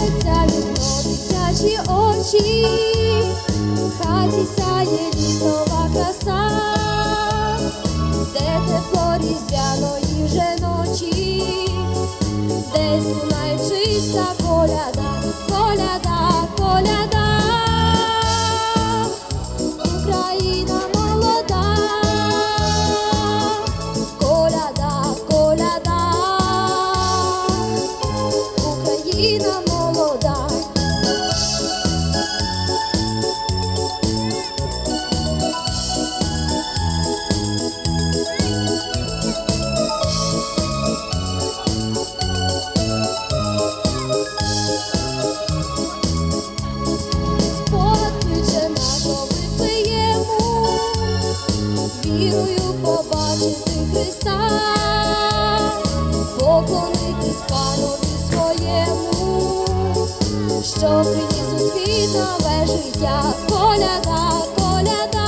світиться вікно, дитячі очі, в хаті сяє літова краса, де тепло різдвяної вже ночі, де лунає чиста коляда. Вірою побачити Христа, поклонитись Панові своєму, що приніс у світ нове життя, коляда, коляда,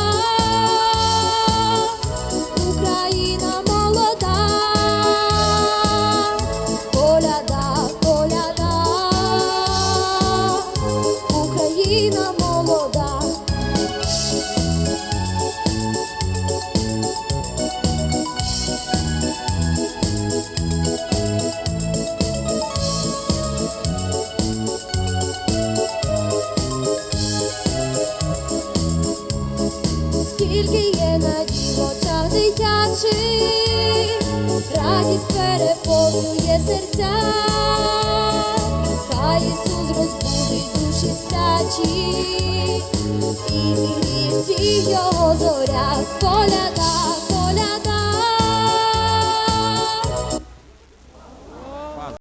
Скільки є надій в очах дитячих, радість переповнює серця, хай Ісус розбудить душі стачі, і зігріє всіх його зоря, коляда,